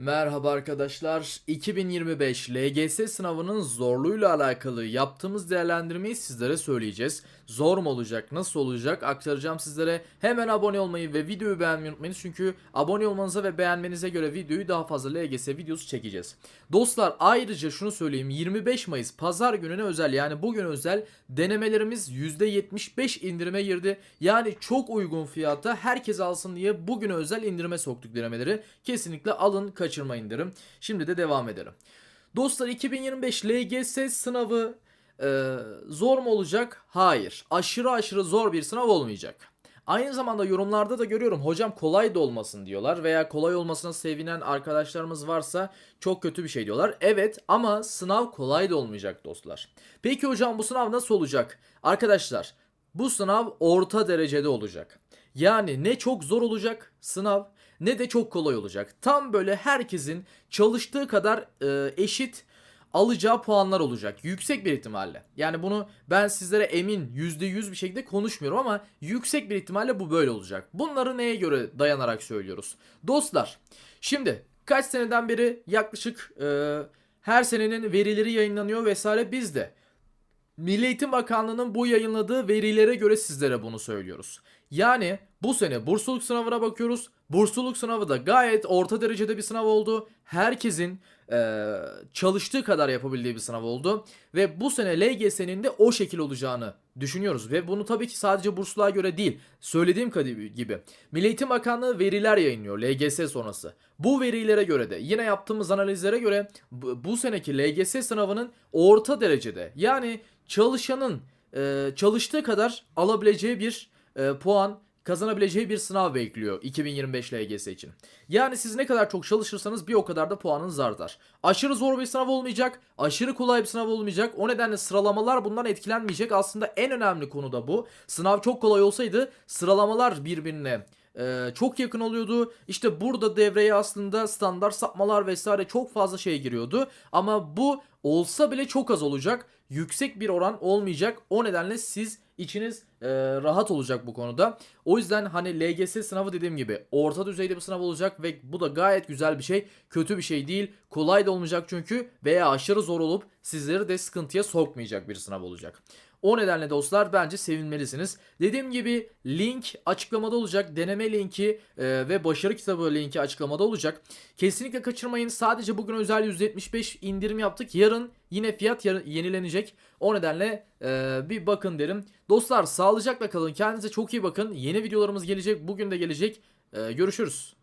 Merhaba arkadaşlar. 2025 LGS sınavının zorluğuyla alakalı yaptığımız değerlendirmeyi sizlere söyleyeceğiz. Zor mu olacak, nasıl olacak aktaracağım sizlere. Hemen abone olmayı ve videoyu beğenmeyi unutmayın. Çünkü abone olmanıza ve beğenmenize göre videoyu daha fazla LGS videosu çekeceğiz. Dostlar ayrıca şunu söyleyeyim. 25 Mayıs pazar gününe özel yani bugün özel denemelerimiz %75 indirime girdi. Yani çok uygun fiyata herkes alsın diye bugüne özel indirime soktuk denemeleri. Kesinlikle alın kaçırmayın derim. Şimdi de devam edelim. Dostlar 2025 LGS sınavı e, zor mu olacak? Hayır. Aşırı aşırı zor bir sınav olmayacak. Aynı zamanda yorumlarda da görüyorum hocam kolay da olmasın diyorlar veya kolay olmasına sevinen arkadaşlarımız varsa çok kötü bir şey diyorlar. Evet ama sınav kolay da olmayacak dostlar. Peki hocam bu sınav nasıl olacak? Arkadaşlar bu sınav orta derecede olacak. Yani ne çok zor olacak sınav ne de çok kolay olacak. Tam böyle herkesin çalıştığı kadar e, eşit alacağı puanlar olacak. Yüksek bir ihtimalle. Yani bunu ben sizlere emin %100 bir şekilde konuşmuyorum ama yüksek bir ihtimalle bu böyle olacak. Bunları neye göre dayanarak söylüyoruz? Dostlar şimdi kaç seneden beri yaklaşık e, her senenin verileri yayınlanıyor vesaire biz de Milli Eğitim Bakanlığı'nın bu yayınladığı verilere göre sizlere bunu söylüyoruz. Yani bu sene bursluluk sınavına bakıyoruz. Bursluluk sınavı da gayet orta derecede bir sınav oldu. Herkesin eee, çalıştığı kadar yapabildiği bir sınav oldu. Ve bu sene LGS'nin de o şekil olacağını düşünüyoruz. Ve bunu tabii ki sadece bursluğa göre değil. Söylediğim gibi. Milli Eğitim Bakanlığı veriler yayınlıyor LGS sonrası. Bu verilere göre de yine yaptığımız analizlere göre bu, bu seneki LGS sınavının orta derecede yani çalışanın e, çalıştığı kadar alabileceği bir e, puan kazanabileceği bir sınav bekliyor 2025 LGS için. Yani siz ne kadar çok çalışırsanız bir o kadar da puanınız artar. Aşırı zor bir sınav olmayacak, aşırı kolay bir sınav olmayacak. O nedenle sıralamalar bundan etkilenmeyecek. Aslında en önemli konu da bu. Sınav çok kolay olsaydı sıralamalar birbirine e, çok yakın oluyordu. İşte burada devreye aslında standart sapmalar vesaire çok fazla şey giriyordu. Ama bu olsa bile çok az olacak. Yüksek bir oran olmayacak. O nedenle siz içiniz e, rahat olacak bu konuda. O yüzden hani LGS sınavı dediğim gibi orta düzeyde bir sınav olacak ve bu da gayet güzel bir şey. Kötü bir şey değil. Kolay da olmayacak çünkü veya aşırı zor olup sizleri de sıkıntıya sokmayacak bir sınav olacak. O nedenle dostlar bence sevinmelisiniz. Dediğim gibi link açıklamada olacak. Deneme linki e, ve başarı kitabı linki açıklamada olacak. Kesinlikle kaçırmayın. Sadece bugün özel %75 indirim yaptık. Yarın yine fiyat yenilenecek. O nedenle e, bir bakın derim. Dostlar sağlıcakla kalın. Kendinize çok iyi bakın. Yeni videolarımız gelecek. Bugün de gelecek. E, görüşürüz.